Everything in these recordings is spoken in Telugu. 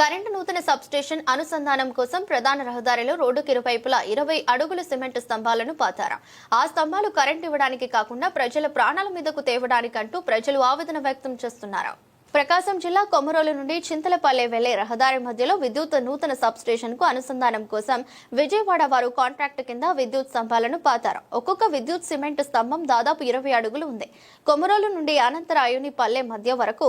కరెంటు నూతన సబ్ స్టేషన్ అనుసంధానం కోసం ప్రధాన రహదారిలో రోడ్డుకి ఇరువైపులా ఇరవై అడుగుల సిమెంట్ స్తంభాలను పాతారు. ఆ స్తంభాలు కరెంటు ఇవ్వడానికి కాకుండా ప్రజల ప్రాణాల మీదకు తేవడానికంటూ ప్రజలు ఆవేదన వ్యక్తం చేస్తున్నారు. ప్రకాశం జిల్లా కొమరోలు నుండి చింతలపల్లె వెళ్ళే రహదారి మధ్యలో విద్యుత్ నూతన సబ్ స్టేషన్కు అనుసంధానం కోసం విజయవాడ వారు కాంట్రాక్ట్ కింద విద్యుత్ స్తంభాలను పాతారు. ఒక్కొక్క విద్యుత్ సిమెంట్ స్తంభం దాదాపు ఇరవై అడుగులు ఉంది. కొమరోలు నుండి అనంతరాయుని పల్లె మధ్య వరకు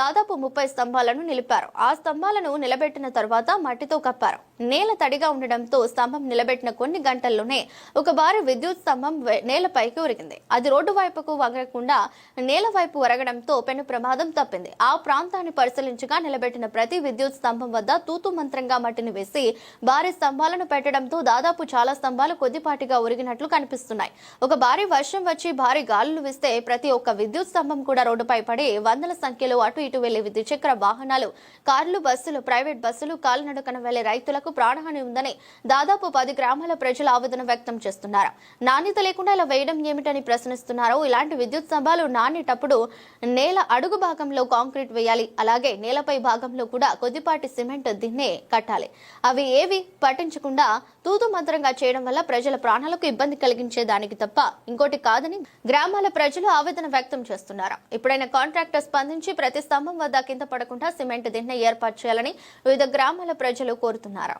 దాదాపు ముప్పై స్తంభాలను నిలిపారు. ఆ స్తంభాలను నిలబెట్టిన తర్వాత మట్టితో కప్పారు. నేల తడిగా ఉండడంతో స్తంభం నిలబెట్టిన కొన్ని గంటల్లోనే ఒక భారీ విద్యుత్ స్తంభం నేలపైకి ఉరిగింది అది రోడ్డు వైపుకు వగరకుండా నేల వైపు ఒరగడంతో పెను ప్రమాదం తప్పింది. ఆ ప్రాంతాన్ని పరిశీలించగా నిలబెట్టిన ప్రతి విద్యుత్ స్తంభం వద్ద తూతు మంత్రంగా మట్టిని వేసి భారీ స్తంభాలను పెట్టడంతో దాదాపు చాలా స్తంభాలు కొద్దిపాటిగా ఉరిగినట్లు కనిపిస్తున్నాయి. ఒక భారీ వర్షం వచ్చి భారీ గాలులు వీస్తే ప్రతి ఒక్క విద్యుత్ స్తంభం కూడా రోడ్డుపై పడి వందల సంఖ్యలో అటు ఇటు వెళ్ళే ద్విచక్ర వాహనాలు కార్లు బస్సులు ప్రైవేట్ బస్సులు కాలినడకన వెళ్ళే రైతులకు ప్రాణహాని ఉందని దాదాపు పది గ్రామాల ప్రజలు ఆవేదన వ్యక్తం చేస్తున్నారు. నాణ్యత లేకుండా ఇలా వేయడం ఏమిటని ప్రశ్నిస్తున్నారు. ఇలాంటి విద్యుత్ స్తంభాలు నానేటప్పుడు నేల అడుగు భాగంలో కాంక్రీట్ వేయాలి. అలాగే నేలపై భాగంలో కూడా కొద్దిపాటి సిమెంట్ దిన్నే కట్టాలి. అవి ఏవి పట్టించకుండా తూతు మంత్రంగా చేయడం వల్ల ప్రజల ప్రాణాలకు ఇబ్బంది కలిగించే దానికి తప్ప ఇంకోటి కాదని గ్రామాల ప్రజలు ఆవేదన వ్యక్తం చేస్తున్నారు. ఇప్పుడైనా కాంట్రాక్టర్ స్పందించి ప్రతి స్తంభం వద్ద కింద పడకుండా సిమెంట్ దిన్నె ఏర్పాటు చేయాలని వివిధ గ్రామాల ప్రజలు కోరుతున్నారు.